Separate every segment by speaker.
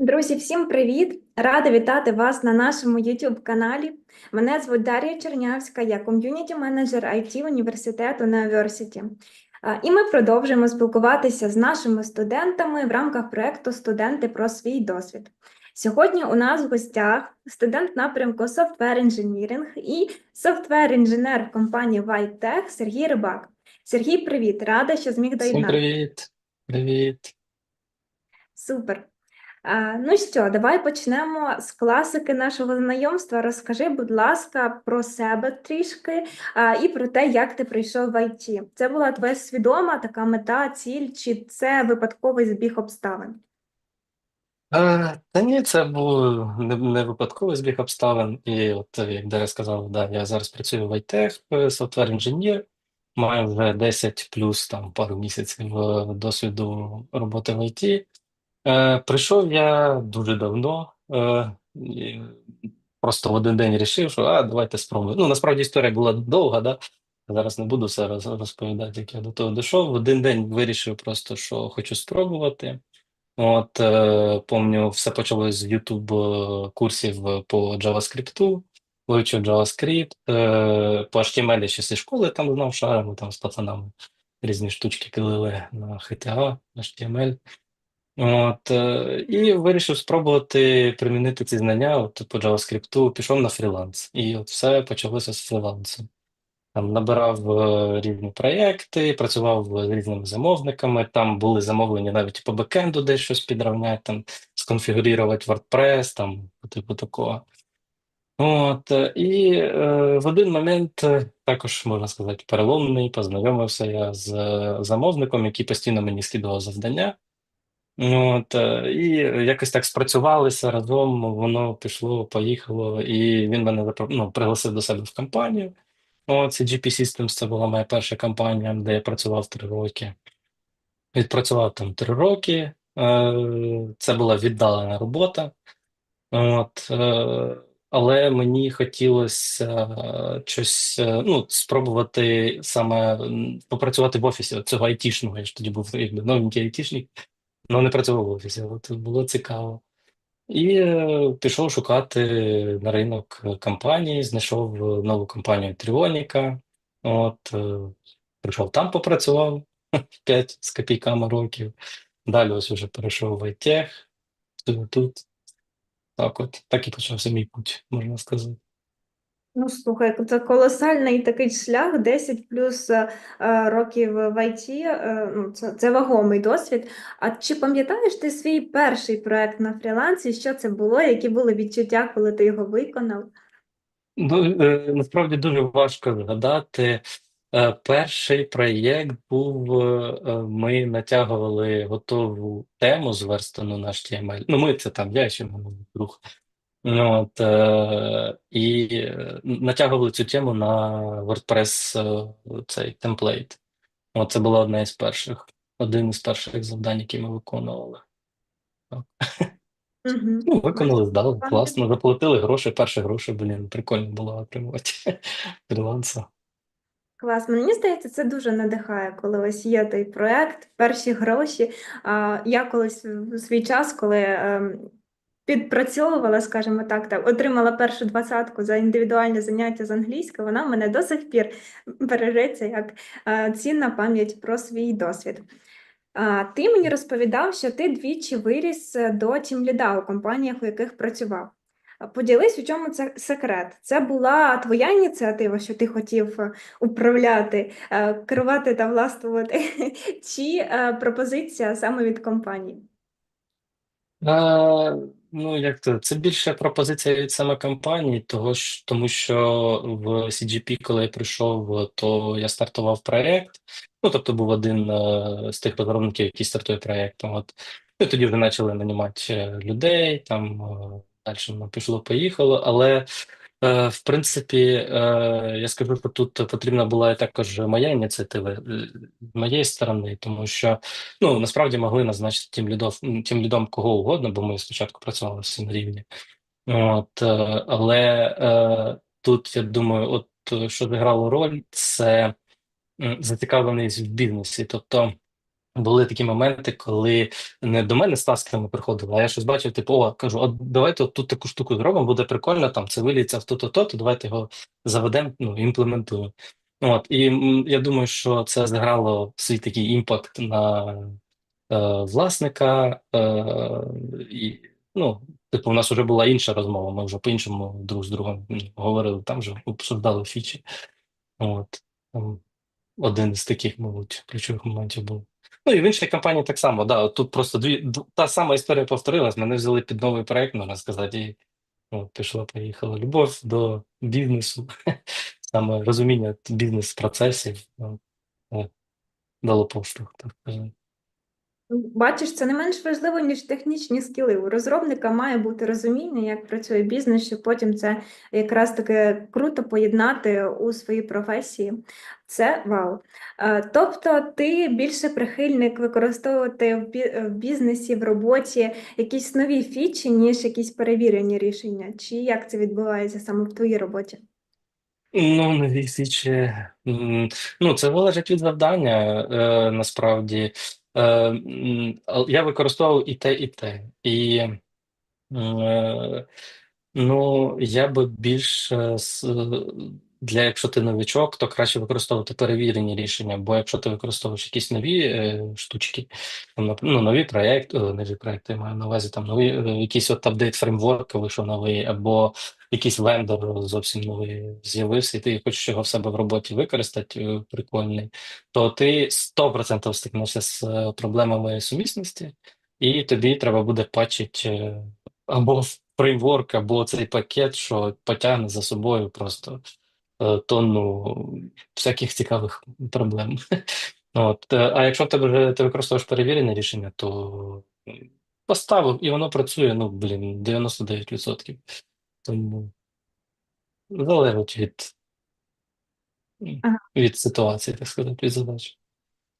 Speaker 1: Друзі, всім привіт! Рада вітати вас на нашому YouTube каналі. Мене звуть Дар'я Чернявська, я ком'юніті менеджер IT університету Neoversity. І ми продовжуємо спілкуватися з нашими студентами в рамках проекту Студенти про свій досвід. Сьогодні у нас в гостях студент напрямку Software Engineering і софтвер-інженер компанії WhiteTech Сергій Рибак. Сергій, привіт! Рада, що зміг
Speaker 2: Всім
Speaker 1: доєднатися.
Speaker 2: привіт. Привіт.
Speaker 1: Супер. Ну що, давай почнемо з класики нашого знайомства. Розкажи, будь ласка, про себе трішки і про те, як ти прийшов в ІТ. Це була твоя свідома така мета, ціль, чи це випадковий збіг обставин?
Speaker 2: А, та ні, це був не, не випадковий збіг обставин. І от, е, як Дар'я сказала, да, я зараз працюю в IT, софтвер інженер, маю вже 10 плюс там пару місяців е, досвіду роботи в ІТ. Е, прийшов я дуже давно. Е, просто в один день вирішив, що а, давайте спробуємо. Ну, насправді історія була довга, да? Зараз не буду все роз- розповідати, як я до того дійшов. В один день вирішив просто, що хочу спробувати. От, е, помню, все почалось з YouTube курсів по JavaScript, вивчив JavaScript, по HTML ще зі школи там знав шаримо там з пацанами різні штучки килили на HTA, HTML. От, е, і вирішив спробувати примінити ці знання от, по JavaScript, пішов на фріланс. І от все почалося з фрілансу. Там набирав е, різні проєкти, працював з різними замовниками. Там були замовлення навіть по бекенду, десь щось підрівняти, там сконфігурувати WordPress, там типу такого. От, е, і е, в один момент також можна сказати переломний, познайомився я з замовником, який постійно мені скидував завдання. От, е, і якось так спрацювалися разом, воно пішло, поїхало, і він мене ну, пригласив до себе в компанію. О, це GP Systems, це була моя перша компанія, де я працював три роки. Відпрацював там три роки. Е, Це була віддалена робота. От, е, але мені хотілося щось ну, спробувати саме попрацювати в офісі цього айтішного. Я ж тоді був якби новенький айтішник, але не працював в офісі. От було цікаво. І е, пішов шукати на ринок компанії, знайшов е, нову компанію Тріоніка. От, е, прийшов там, попрацював 5 з копійками років. Далі ось вже перейшов в тут, тут. Так от, так і почався мій путь, можна сказати.
Speaker 1: Ну, слухай, це колосальний такий шлях, 10 плюс е, е, років в ІТ, е, ну, це, це вагомий досвід. А чи пам'ятаєш ти свій перший проект на фрілансі? Що це було? Які були відчуття, коли ти його виконав?
Speaker 2: Ну, насправді дуже важко згадати. Перший проєкт був, ми натягували готову тему зверстану на HTML. Ну, ми це там, я ще мій друг. От, е, і е, натягували цю тему на WordPress е, цей темплейт. От це була одна із перших, один із перших завдань, які ми виконували. Так.
Speaker 1: Угу.
Speaker 2: Ну, виконали, здали, класно, заплатили гроші, перші гроші, блін, прикольно було отримувати фрілансу.
Speaker 1: Клас, мені здається, це дуже надихає, коли ось є той проект, перші гроші. А, я колись в свій час, коли ем, підпрацьовувала, скажімо так, так, отримала першу двадцятку за індивідуальне заняття з англійської, вона мене до сих пір бережеться як е, цінна пам'ять про свій досвід. Ти мені розповідав, що ти двічі виріс е, до тімліда у компаніях, у яких працював. Поділись, у чому це секрет? Це була твоя ініціатива, що ти хотів е, управляти, керувати та властвувати, чи пропозиція саме від компанії?
Speaker 2: Ну, як то, це більше пропозиція від саме компанії, того ж, тому що в CGP, коли я прийшов, то я стартував проєкт. Ну, тобто був один е, з тих розробників, який стартує проєктом. От. Ну, і тоді вже почали нанімати е, людей, там е, далі воно пішло-поїхало, але Е, В принципі, е, я скажу, що тут потрібна була також моя ініціатива з моєї сторони, тому що ну насправді могли назначити тим лідов, тим лідом кого угодно, бо ми спочатку працювали всі на рівні. От, е, але е, тут я думаю, от е, що зіграло роль, це зацікавленість в бізнесі. Тобто були такі моменти, коли не до мене з тасками приходили, а я щось бачив, типу, о, кажу, от давайте от тут таку штуку зробимо, буде прикольно, там це виліться в то-то, то, то давайте його заведемо, ну, імплементуємо. От, і я думаю, що це зіграло свій такий імпакт на е, власника. Е, і, ну, типу, у нас вже була інша розмова, ми вже по-іншому друг з другом говорили, там вже обсуждали фічі. От, один з таких, мабуть, ключових моментів був. Ну і в іншій компаніях так само, да, тут просто дві та сама історія повторилась. Мене взяли під новий проект, можна сказати, і от, пішла, поїхала. Любов до бізнесу, саме розуміння бізнес-процесів ну, дало поштовх, так сказати.
Speaker 1: Бачиш, це не менш важливо, ніж технічні скіли. У розробника має бути розуміння, як працює бізнес, щоб потім це якраз таки круто поєднати у своїй професії. Це вау. Е, Тобто ти більше прихильник використовувати в бізнесі, в роботі якісь нові фічі, ніж якісь перевірені рішення. Чи як це відбувається саме в твоїй роботі?
Speaker 2: Ну, нові фічі. Ну, це залежить від завдання, е, насправді. Е, я використовував і те, і те. І е, ну, я би більше з- для якщо ти новичок, то краще використовувати перевірені рішення. Бо якщо ти використовуєш якісь нові е, штучки, ну, нові проекти, нові проекти, я маю на увазі там нові, е, якийсь от апдейт фреймворка вийшов новий, або якийсь вендор зовсім новий з'явився, і ти хочеш його в себе в роботі використати, е, прикольний, то ти 100% стикнешся з е, проблемами сумісності, і тобі треба буде патчити е, або фреймворк, або цей пакет, що потягне за собою просто тонну всяких цікавих проблем. От. е, А якщо ти вже ти використовуєш перевірене рішення, то поставив і воно працює, ну, блін, 99%. Тому залежить від,
Speaker 1: Ага.
Speaker 2: від ситуації, так сказати, від задач.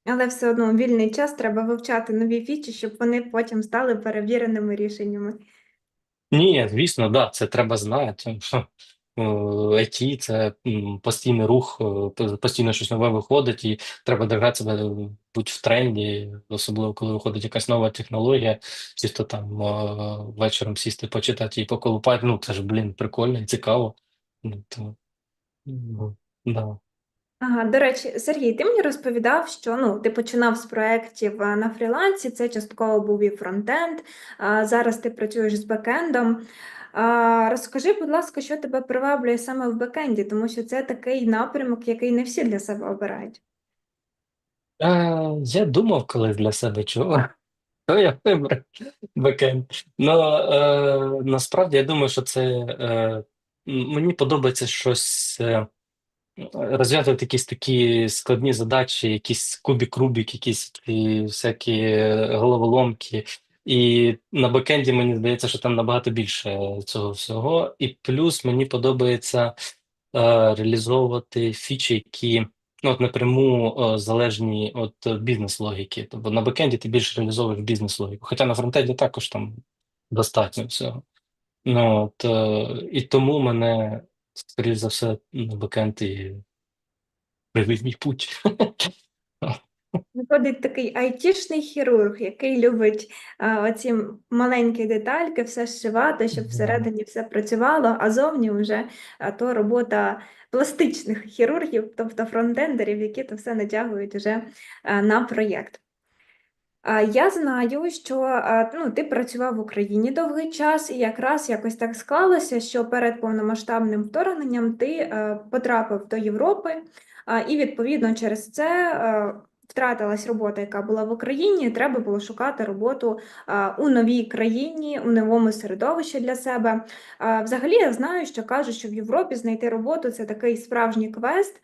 Speaker 1: Але все одно у вільний час треба вивчати нові фічі, щоб вони потім стали перевіреними рішеннями.
Speaker 2: Ні, звісно, да, це треба знати. Е, IT – це постійний рух, е, постійно щось нове виходить, і треба держати себе, бути в тренді, особливо коли виходить якась нова технологія, чисто там е, вечором сісти, почитати і поколупати. Ну, це ж, блін, прикольно і цікаво. Ну, то, ну, да.
Speaker 1: Ага, до речі, Сергій, ти мені розповідав, що ну, ти починав з проєктів е, на фрілансі, це частково був і фронтенд, а зараз ти працюєш з бекендом. А, розкажи, будь ласка, що тебе приваблює саме в бекенді, тому що це такий напрямок, який не всі для себе обирають.
Speaker 2: Е, я думав колись для себе, чого, то я вибрав бекенд. Ну, е, насправді я думаю, що це е, мені подобається щось. Е, розв'язувати якісь такі складні задачі, якісь кубік Рубік, якісь такі всякі головоломки. І на бекенді мені здається, що там набагато більше цього всього. І плюс мені подобається е, реалізовувати фічі, які ну, от напряму е, залежні від бізнес-логіки. Тобто на бекенді ти більше реалізовуєш бізнес-логіку. Хоча на фронтенді також там достатньо всього. Ну, от, е, і тому мене, скоріш за все, на бекенд і привів мій путь.
Speaker 1: Виходить такий айтішний хірург, який любить а, оці маленькі детальки, все зшивати, щоб всередині все працювало, а зовні вже а, то робота пластичних хірургів, тобто фронтендерів, які то все натягують вже а, на проєкт. Я знаю, що ну, ти працював в Україні довгий час, і якраз якось так склалося, що перед повномасштабним вторгненням ти потрапив до Європи, і відповідно через це втратилась робота, яка була в Україні. Треба було шукати роботу у новій країні, у новому середовищі для себе. Взагалі, я знаю, що кажуть, що в Європі знайти роботу це такий справжній квест.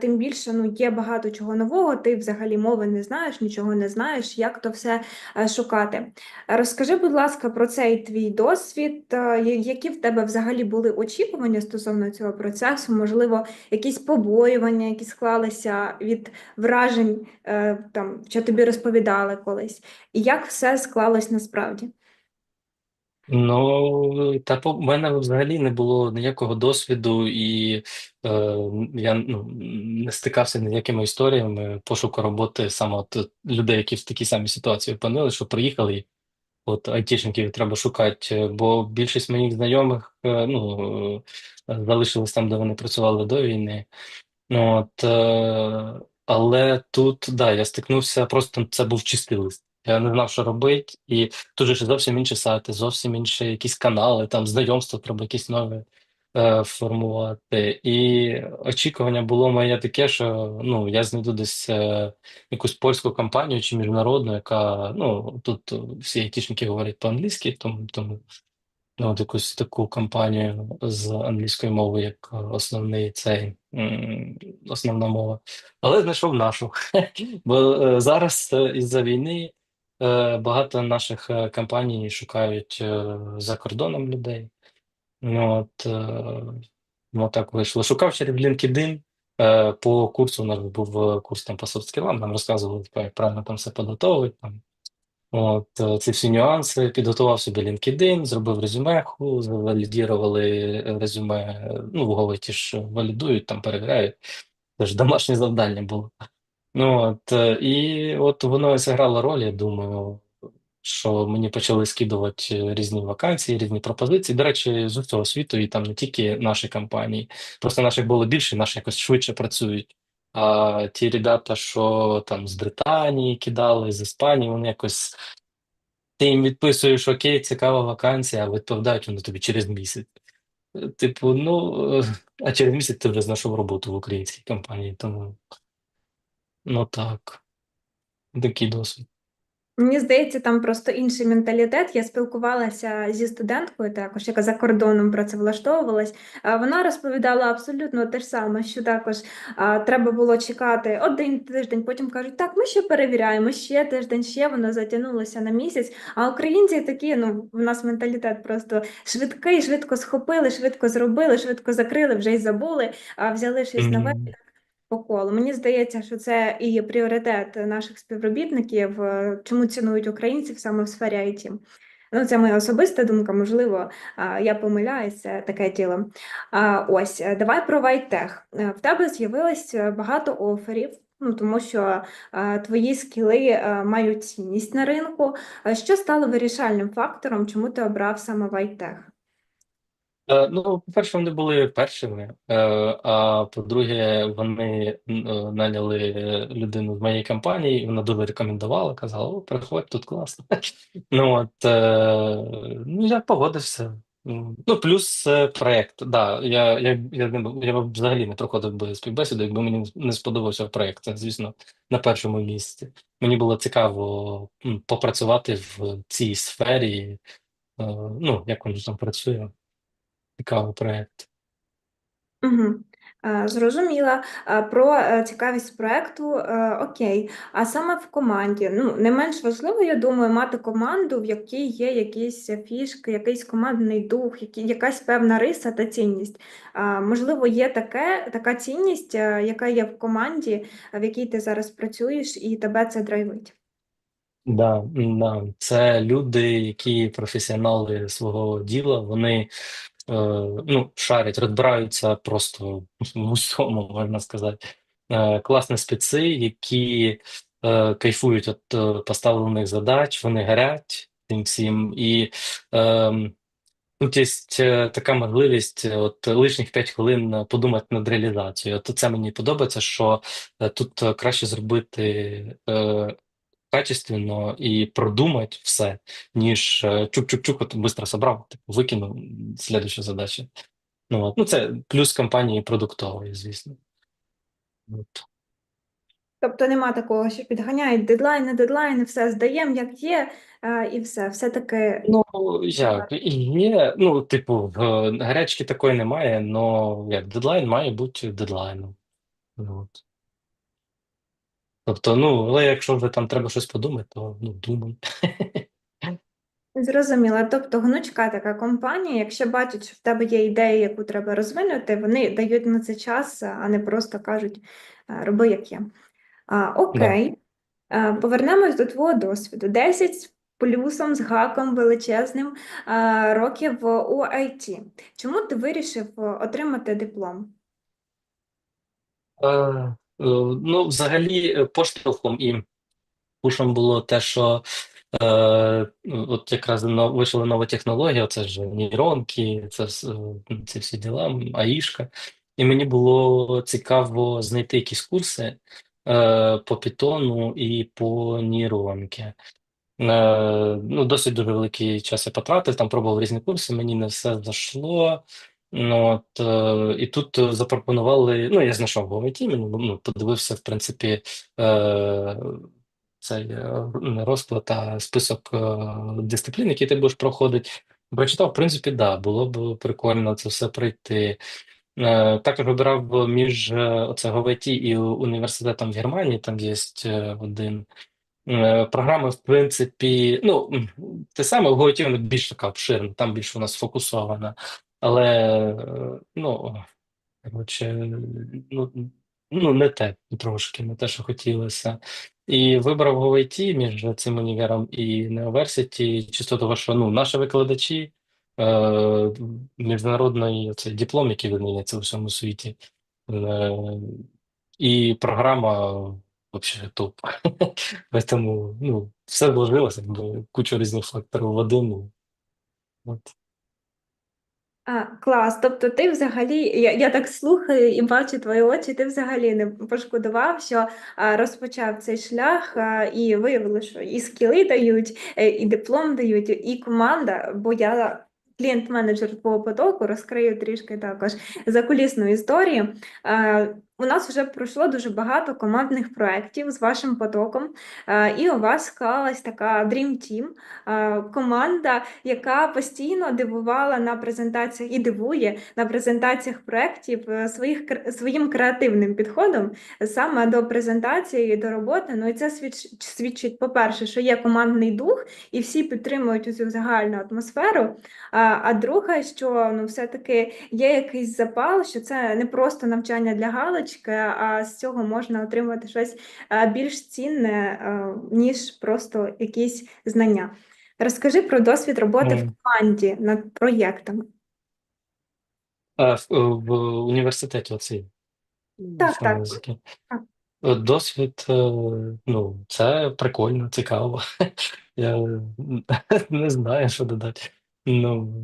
Speaker 1: Тим більше ну, є багато чого нового, ти взагалі мови не знаєш, нічого не знаєш, як то все е, шукати. Розкажи, будь ласка, про цей твій досвід, е, які в тебе взагалі були очікування стосовно цього процесу, можливо, якісь побоювання, які склалися від вражень, там, що тобі розповідали колись, і як все склалось насправді?
Speaker 2: Ну, та по мене взагалі не було ніякого досвіду, і е, я ну, не стикався ні з якими історіями пошуку роботи саме от людей, які в такій самій ситуації опинили, що приїхали, от айтішників треба шукати. Бо більшість моїх знайомих е, ну, е, залишились там, де вони працювали до війни. Ну, от, е, але тут, да, я стикнувся, просто це був чистий лист. Я не знав, що робити, і тут же зовсім інші сайти, зовсім інші якісь канали, там знайомства треба якісь нові е, формувати. І очікування було моє таке, що ну, я знайду десь е, якусь польську компанію чи міжнародну, яка ну, тут всі айтішники говорять по-англійськи, тому, тому ну, от якусь таку компанію з англійської мови, як основний цей основна мова. Але знайшов нашу. Бо е, зараз е, із-за війни е, багато наших компаній шукають за кордоном людей. Ну, от, ну, так вийшло. Шукав через LinkedIn. По курсу у нас був курс там по софт-скілам, нам розказували, як правильно там все подготовити. Там. От, е, ці всі нюанси, підготував собі LinkedIn, зробив резюме, завалідірували резюме, ну, в ті ж валідують, там перевіряють. Це ж домашнє завдання було. Ну, от, е, і от воно і зіграло роль, я думаю, що мені почали скидувати різні вакансії, різні пропозиції. До речі, з усього світу, і там не тільки наші компанії. Просто наших було більше, наші якось швидше працюють. А ті ребята, що там з Британії кидали, з Іспанії, вони якось ти їм відписуєш, окей, цікава вакансія, а відповідають вони тобі через місяць. Типу, ну, а через місяць ти вже знайшов роботу в українській компанії, тому ну так, такий досвід.
Speaker 1: Мені здається, там просто інший менталітет. Я спілкувалася зі студенткою, також яка за кордоном працевлаштовувалась. Вона розповідала абсолютно те ж саме, що також а, треба було чекати один тиждень. Потім кажуть, так, ми ще перевіряємо, ще тиждень, ще воно затягнулося на місяць. А українці такі, ну в нас менталітет просто швидкий, швидко схопили, швидко зробили, швидко закрили, вже й забули, а взяли щось нове. По колу. Мені здається, що це і є пріоритет наших співробітників, е, чому цінують українців саме в сфері IT. Ну, це моя особиста думка, можливо, я помиляюся, таке діло. Ось, е, давай про Вайтех. Е, В тебе з'явилось е, багато оферів. Ну, тому що е, твої скіли е, мають цінність на ринку. Е, Що стало вирішальним фактором, чому ти обрав саме Вайтех?
Speaker 2: Е, Ну, по-перше, вони були першими, е, а по-друге, вони е, наняли людину з моєї компанії, і вона дуже рекомендувала, казала: О, приходь, тут класно. Ну, от, ну, я погодився. Ну, плюс е, проект. Да, я, я, я, не- я б взагалі не проходив би співбесіду, якби мені не сподобався проект. Звісно, на першому місці. Мені було цікаво попрацювати в цій сфері, ну, як воно там працює. Цікавий проект.
Speaker 1: Угу. Зрозуміла. Про е, цікавість проекту, е, окей. А саме в команді, ну, не менш важливо, я думаю, мати команду, в якій є якісь фішки, якийсь командний дух, якась певна риса та цінність. Можливо, є таке, така цінність, е, яка є в команді, в якій ти зараз працюєш, і тебе це драйвить.
Speaker 2: Да, да. Це люди, які професіонали свого діла, вони е, ну, шарять, розбираються просто в усьому, можна сказати. Е, класні спеці, які е, кайфують від е, поставлених задач, вони горять цим всім. І е, Тут є е, така можливість, е, от лишніх 5 хвилин е, подумати над реалізацією. От це мені подобається, що е, тут е, краще зробити е, качественно і продумати все, ніж е, чук-чук-чук, от быстро собрав, викинув, слідуюча задача. Ну, от. Ну, це плюс компанії продуктової, звісно. От.
Speaker 1: Тобто нема такого, що підганяють дедлайни, дедлайни, все здаємо, як є, е, і все. Все-таки
Speaker 2: Ну, як, і є, ну, типу, е, гарячки такої немає, але як дедлайн має бути дедлайном. От. Тобто, ну, але якщо вже там треба щось подумати, то ну, думай.
Speaker 1: Зрозуміла. Тобто гнучка така компанія, якщо бачать, що в тебе є ідея, яку треба розвинути, вони дають на це час, а не просто кажуть, роби як є. А,
Speaker 2: Да.
Speaker 1: окей. А, Повернемось до твого досвіду. 10 плюсом, з гаком величезним а, років у IT. Чому ти вирішив е, отримати диплом?
Speaker 2: Е, е, ну, взагалі, е, поштовхом і пушем було те, що е, ну, от якраз вийшла нова технологія, це ж нейронки, це е, ці всі діла, аїшка. І мені було цікаво знайти якісь курси е, по Python і по нейронки. Е, ну, досить дуже великий час я потратив, там пробував різні курси, мені не все зайшло. Ну, от, е, і тут е, запропонували, ну, я знайшов в IT, мені ну, подивився, в принципі, е, цей е, розклад, а список дисциплін, які ти будеш проходити. Прочитав, в принципі, да, було б прикольно це все пройти. Також вибирав між е, оце ГВТ і університетом в Германії, там є один. Програма, в принципі, ну, те саме, в ГОТі вона більш така обширна, там більш вона сфокусована. Але, е, ну, коротше, ну, ну, не те трошки, не те, що хотілося. І вибрав ГОТ між цим універом і Неоверситі, чисто того, що ну, наші викладачі, е, міжнародний цей диплом, який видається у всьому світі, е, і програма взагалі топ. Поэтому, ну, все вложилося, куча різних факторів в один. От.
Speaker 1: А, клас. Тобто ти взагалі, я, я так слухаю і бачу твої очі, ти взагалі не пошкодував, що а, розпочав цей шлях а, і виявили, що і скіли дають, е, і диплом дають, і команда, бо я клієнт-менеджер по потоку, розкрию трішки також закулісну історію. А, у нас вже пройшло дуже багато командних проєктів з вашим потоком, і у вас склалась така Dream Team, команда, яка постійно дивувала на презентаціях і дивує на презентаціях проєктів е, своїх своїм креативним підходом саме до презентації до роботи. Ну і це свідчить, по-перше, що є командний дух, і всі підтримують цю загальну атмосферу. А, а друге, що ну, все-таки є якийсь запал, що це не просто навчання для галочки, а з цього можна отримати щось е, більш цінне, е, ніж просто якісь знання. Розкажи про досвід роботи в команді над проєктами.
Speaker 2: А, в, в університеті оцей,
Speaker 1: Так, так. так.
Speaker 2: Е, Досвід, е, ну, це прикольно, цікаво. Я не знаю, що додати. Ну,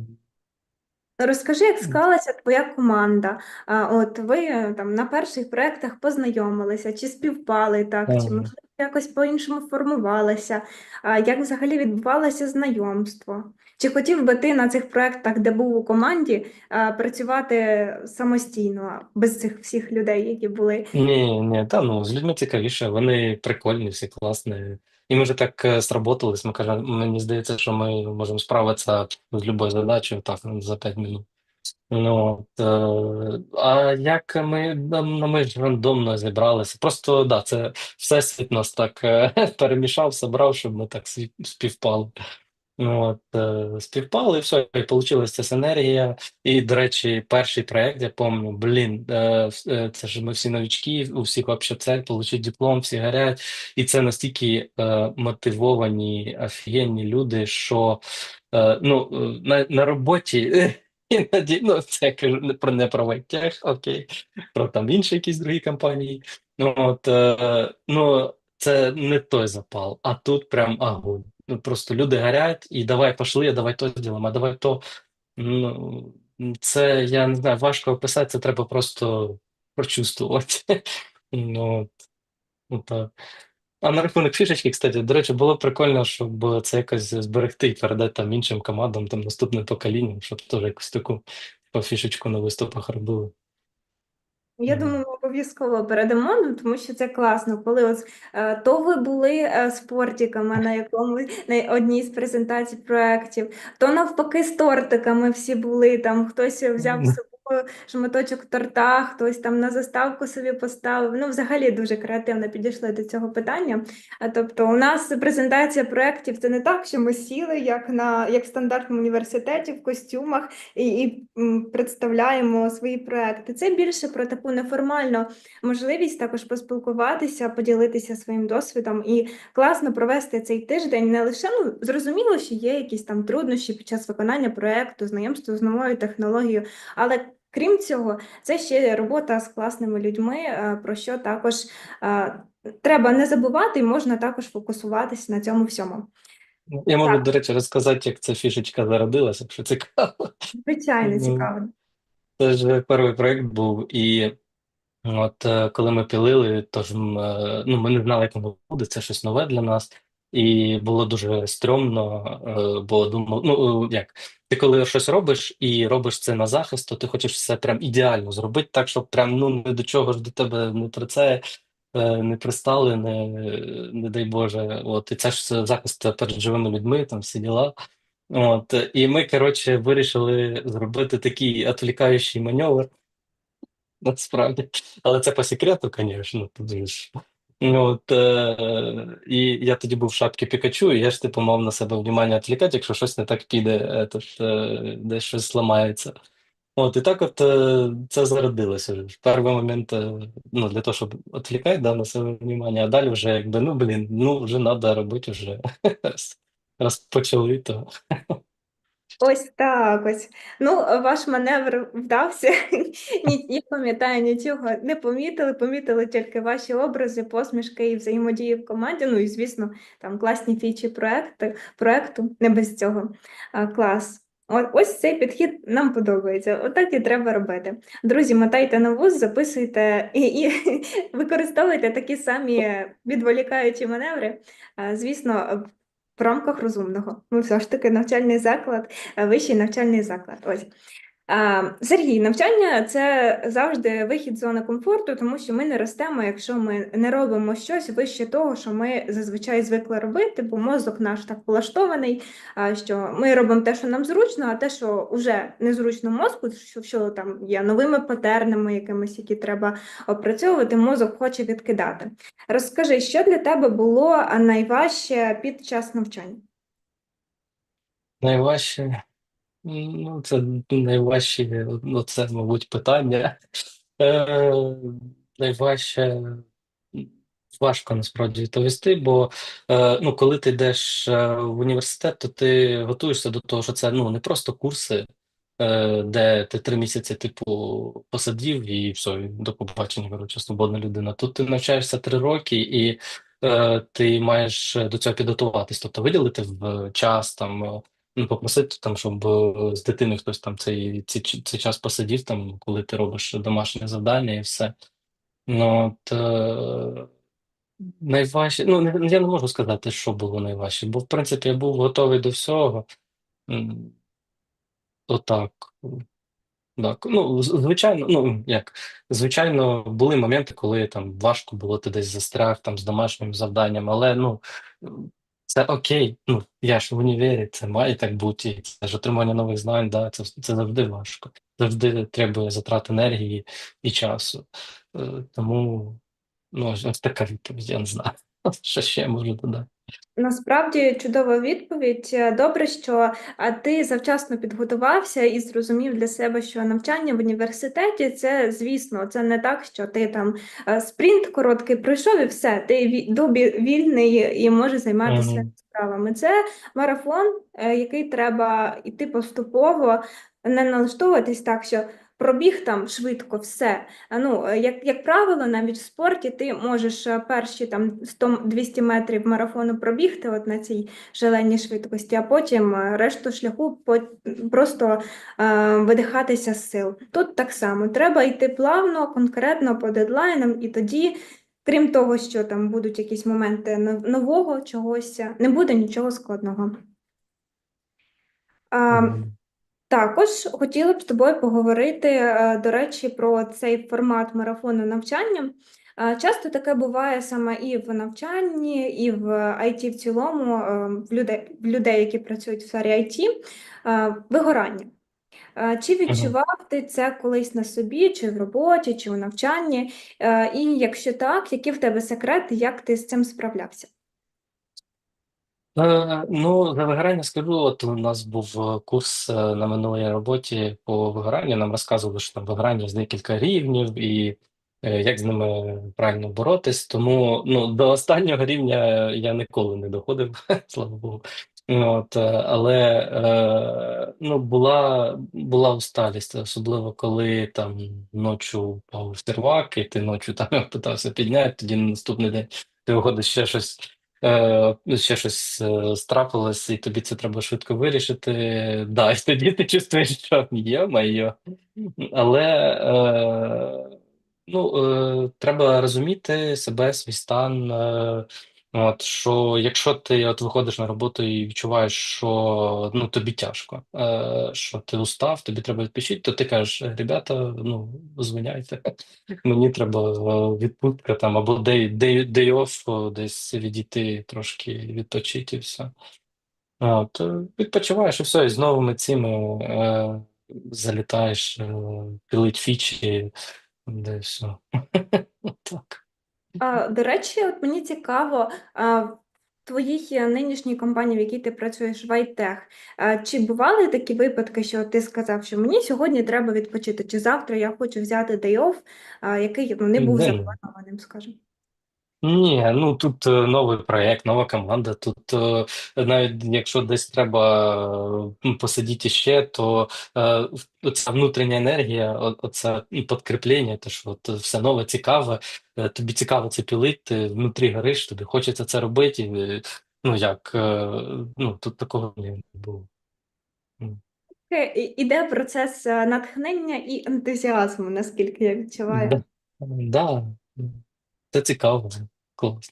Speaker 1: Розкажи, як склалася твоя команда? А, от ви е, там на перших проєктах познайомилися, чи співпали так, чи можливо якось по-іншому формувалося? А, як взагалі відбувалося знайомство? Чи хотів би ти на цих проєктах, де був у команді, а, працювати самостійно, без цих всіх людей, які були?
Speaker 2: Ні, ні, та ну, з людьми цікавіше, вони прикольні, всі класні. І ми вже так е, сработались, ми кажемо, мені здається, що ми можемо справитися з будь-якою задачею так, за 5 минут. Ну, от, е, а як ми, ну, ми ж рандомно зібралися. Просто да, це всесвіт нас так е, перемішав, собрав, щоб ми так співпали. От, е, співпали, і все, і вийшла ця синергія. І, до речі, перший проект, я пам'ятаю, блін, е, е, це ж ми всі новички, у всіх вообще цель, отримати диплом, всі горять. І це настільки мотивовані, офігенні люди, що ну, на, на роботі. Іноді, ну, це я кажу не про не про Вайтех, окей, про там інші якісь другі компанії. Ну, от, е, ну, це не той запал, а тут прям огонь. Ну, просто люди горять, і давай пошли, давай то зробимо, а давай то. Ну, це, я не знаю, важко описати, це треба просто прочувствувати. Ну, ну, так. А на рахунок фішечки, кстати, до речі, було прикольно, щоб це якось зберегти і передати там іншим командам, там наступним поколінням, щоб теж якусь таку фішечку на виступах робили.
Speaker 1: Я думаю, ми обов'язково передамо, ну, тому що це класно, коли ось, е, то ви були з спортиками на якомусь на одній з презентацій проєктів, то навпаки з тортиками всі були, там хтось взяв з собою шматочок торта, хтось там на заставку собі поставив. Ну, взагалі дуже креативно підійшли до цього питання. А, Тобто, у нас презентація проєктів це не так, що ми сіли, як на як в стандартному університеті в костюмах і, і представляємо свої проекти. Це більше про таку неформальну можливість також поспілкуватися, поділитися своїм досвідом і класно провести цей тиждень. Не лише ну зрозуміло, що є якісь там труднощі під час виконання проекту, знайомство з новою технологією, але крім цього, це ще робота з класними людьми, е, про що також е, треба не забувати, і можна також фокусуватися на цьому всьому.
Speaker 2: Я можу,
Speaker 1: Так.
Speaker 2: до речі, розказати, як ця фішечка зародилася, якщо цікаво.
Speaker 1: Звичайно,
Speaker 2: Ну,
Speaker 1: цікаво.
Speaker 2: Це ж перший проєкт був, і от е, коли ми пілили, то ж е, ну, ми не знали, як воно буде, це щось нове для нас. І було дуже стрьомно, е, бо думав, ну е, як ти коли щось робиш і робиш це на захист, то ти хочеш все прям ідеально зробити, так, щоб прям ну ні до чого ж до тебе не про це е, не пристали, не, не дай Боже. От, і це ж захист перед живими людьми, там всі діла. От, і ми, коротше, вирішили зробити такий відволікаючий маневр. Насправді, але це по секрету, звісно, тут ж. Ну, от, е, і я тоді був в шапці Пікачу, і я ж типу мав на себе внимання відвлікати, якщо щось не так піде, е, то ж, е, десь щось зламається. От, і так от е, це зародилося. В перший момент, ну, для того, щоб відвлікати да, на себе внимання, а далі вже якби, ну, блін, ну, вже треба робити вже. Раз почали, то.
Speaker 1: Ось так ось. Ну, ваш маневр вдався. Я пам'ятаю, нічого не помітили, помітили тільки ваші образи, посмішки і взаємодії в команді. Ну і, звісно, там класні фічі проекти, проекту, не без цього. Клас. От, ось цей підхід нам подобається. Отак і треба робити. Друзі, мотайте на вуз, записуйте і, і використовуйте такі самі відволікаючі маневри. Звісно, в рамках розумного. Ну, все ж таки навчальний заклад, е, вищий навчальний заклад. Ось. Сергій, навчання це завжди вихід з зони комфорту, тому що ми не ростемо, якщо ми не робимо щось вище того, що ми зазвичай звикли робити, бо мозок наш так влаштований, що ми робимо те, що нам зручно, а те, що вже незручно мозку, що, що там є новими патернами, якимись, які треба опрацьовувати, мозок хоче відкидати. Розкажи, що для тебе було найважче під час навчання?
Speaker 2: Найважче, ну, це найважче, ну, це, мабуть, питання. Е, найважче важко насправді відповісти, бо е, ну, коли ти йдеш е, в університет, то ти готуєшся до того, що це ну, не просто курси, е, де ти три місяці, типу, посадів і все, до побачення, коротше, свободна людина. Тут ти навчаєшся три роки і е, ти маєш до цього підготуватись, тобто виділити в час там. Ну, попросити там, щоб е, з дитиною хтось там цей, цей, цей час посидів, там, коли ти робиш домашнє завдання і все. Ну, от, е, найважче, ну, не- я не можу сказати, що було найважче, бо, в принципі, я був готовий до всього. Отак. Так, ну, звичайно, ну, як, звичайно, були моменти, коли там важко було ти десь застряг там з домашнім завданням, але, ну, це окей, ну, я ж в універі, це має так бути, це ж отримання нових знань, да, це, це завжди важко. Завжди треба затрат енергії і часу. Е, Тому, ну, ось така відповідь, я не знаю, що ще можу додати.
Speaker 1: Насправді чудова відповідь. Е, Добре, що ти завчасно підготувався і зрозумів для себе, що навчання в університеті це, звісно, це не так, що ти там е, спринт короткий пройшов і все, ти добі вільний і можеш займатися
Speaker 2: Мгм.
Speaker 1: справами. Це марафон, е, який треба йти поступово, не налаштовуватись так, що пробіг там швидко все. Ну, е, як, як правило, навіть в спорті ти можеш е, перші там 100-200 метрів марафону пробігти от на цій шаленій швидкості, а потім е, решту шляху просто е, видихатися з сил. Тут так само треба йти плавно, конкретно по дедлайнам, і тоді, крім того, що там будуть якісь моменти нового чогось, не буде нічого складного. Також хотіла б з тобою поговорити, е, до речі, про цей формат марафону навчання. Е, Часто таке буває саме і в навчанні, і в IT в цілому, е, в людей, в людей, які працюють в сфері IT, вигорання. Чи відчував ти це колись на собі, чи в роботі, чи у навчанні? І якщо так, які в тебе секрети, як ти з цим справлявся?
Speaker 2: Е, ну, за вигорання скажу, от у нас був е, курс е, на минулій роботі по вигоранню. Нам розказували, що там вигорання з декілька рівнів і як з ними правильно боротись. Тому ну, до останнього рівня я ніколи не доходив, слава Богу. От, але ну, була, була усталість, особливо коли там ночі впав сервак, і ти ночі там питався підняти, тоді на наступний день ти виходиш ще щось е, ще щось е, страпилось, і тобі це треба швидко вирішити. Да, і тоді ти чувствуєш, що є моє. Але е, ну, е, треба розуміти себе, свій стан. От, що якщо ти от виходиш на роботу і відчуваєш, що ну, тобі тяжко, е, що ти устав, тобі треба відпочити, то ти кажеш, ребята, ну, звиняйте. Мені треба е, відпустка там або day, day, day off, е, десь відійти трошки відпочити і все. От, е, відпочиваєш і все, і з новими цими е, залітаєш, е, пилить фічі, де все. Так.
Speaker 1: А, До речі, от мені цікаво, а, в твоїй е, нинішній компанії, в якій ти працюєш в Айтех, а, чи бували такі випадки, що ти сказав, що мені сьогодні треба відпочити, чи завтра я хочу взяти day off, а, який ну, не був
Speaker 2: Ні.
Speaker 1: запланованим, скажімо?
Speaker 2: Ні, ну тут е, новий проєкт, нова команда. Тут е, навіть якщо десь треба е, посидіти ще, то е, оця внутрішня енергія, о- оце ну, підкріплення, те, що от все нове, цікаве, е, тобі цікаво це пілити, ти внутрі гориш, тобі хочеться це робити. і, Ну як, е, ну тут такого не було. М.
Speaker 1: Е, і- Іде процес е, натхнення і ентузіазму, наскільки я відчуваю.
Speaker 2: Да, да, це цікаво, клас.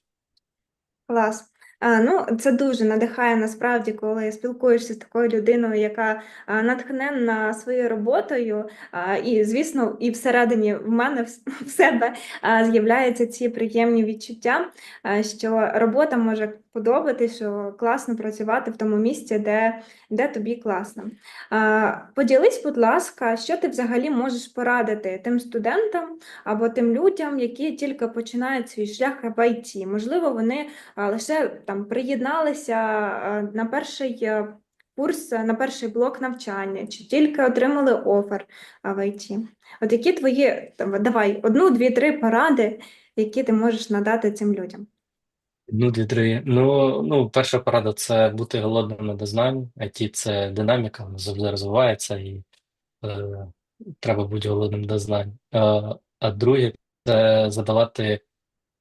Speaker 1: Клас. А, ну, це дуже надихає насправді, коли спілкуєшся з такою людиною, яка а, натхненна своєю роботою. А, і, звісно, і всередині в мене в, себе а, з'являються ці приємні відчуття, а, що робота може подобатись, що класно працювати в тому місці, де, де тобі класно. Поділись, будь ласка, що ти взагалі можеш порадити тим студентам або тим людям, які тільки починають свій шлях в ІТ. Можливо, вони лише там приєдналися на перший е, курс, е, на перший блок навчання, чи тільки отримали офер в ІТ. От які твої, там, давай, одну, дві, три поради, які ти можеш надати цим людям?
Speaker 2: Ну, дві три. Ну, ну, перша порада це бути голодним до знань. IT – це динаміка, вона завжди розвивається і е, треба бути голодним до знань. Е, а друге це задавати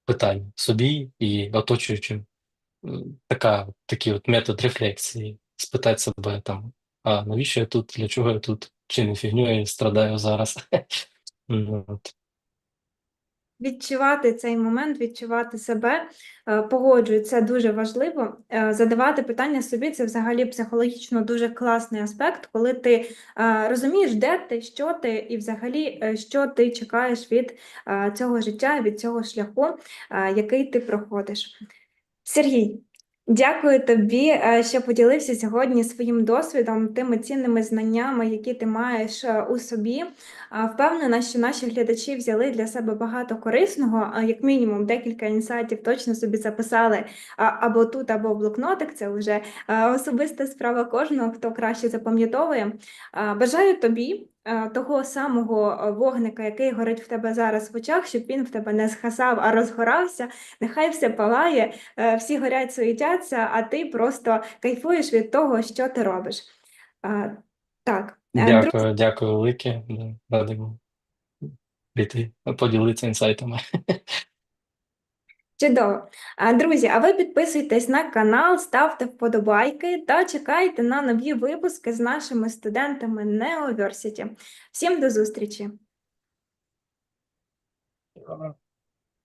Speaker 2: питання собі і оточуючим. Е, Така, такий от метод рефлексії. Спитати себе там, а навіщо я тут, для чого я тут, чи не фігню я страдаю зараз. Ну.
Speaker 1: Відчувати цей момент, відчувати себе, е, погоджую, це дуже важливо. Е, Задавати питання собі це взагалі психологічно дуже класний аспект, коли ти е, розумієш, де ти, що ти, і взагалі, що ти чекаєш від цього життя, від цього шляху, який ти проходиш. Сергій, дякую тобі, е, що поділився сьогодні своїм досвідом, тими цінними знаннями, які ти маєш е, у собі. Впевнена, що наші глядачі взяли для себе багато корисного, як мінімум декілька інсайтів точно собі записали або тут, або в блокнотик. Це вже особиста справа кожного, хто краще запам'ятовує. Бажаю тобі того самого вогника, який горить в тебе зараз в очах, щоб він в тебе не згасав, а розгорався. Нехай все палає, е, всі горять, суетяться, а ти просто кайфуєш від того, що ти робиш. Так. Дякую, Друг...
Speaker 2: Дякую, велике. Радимо піти, поділитися інсайтами.
Speaker 1: Чудово. Друзі, а ви підписуйтесь на канал, ставте вподобайки та чекайте на нові випуски з нашими студентами Неоверсіті. Всім до зустрічі!